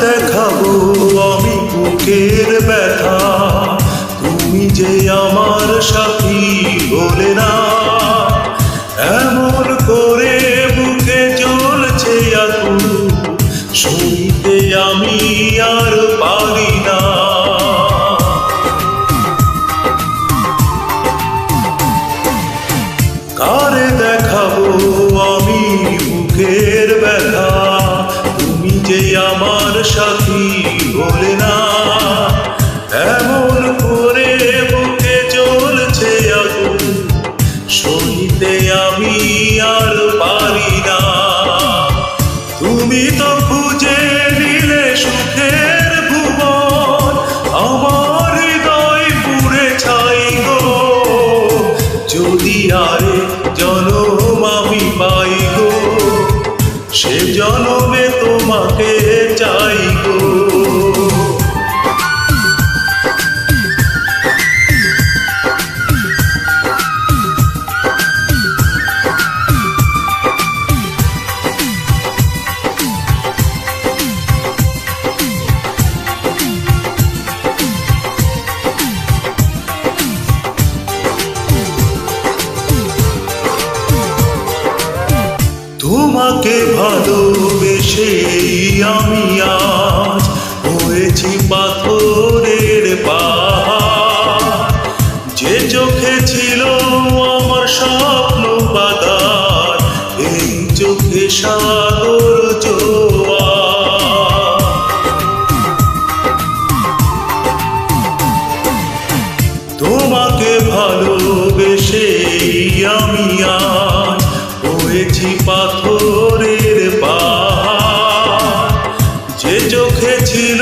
দেখাবো আমি বুকের ব্যথা। তুমি যে আমার সাথী বলে না। সাথী বলে না। এমন করে বুকে চলছে আগুন সহিতে আমি আর পারি না। তুমি তো তোমাকে ভালোবেসে আমি আজ হয়েছি পাথরের যে চোখে ছিল আমার স্বপ্ন বাগান এই চোখে সাগর তোমাকে ভালোবেসে আমি আজ হয়েছি পাথরের যে চোখে ছিল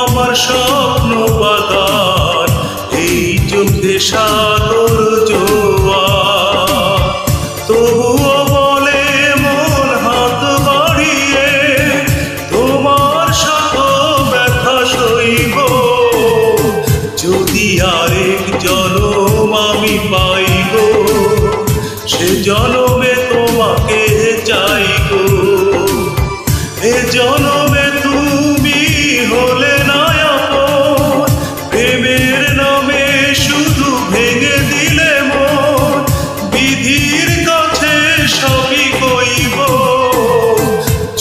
আমার স্বপ্ন বাগান এই চোখে সাগর জোয়ার। তবুও বলে মন হাত বাড়িয়ে, তোমার শত ব্যথা সইব। যদি আরেক জনম আমি পাইব, সে জনমে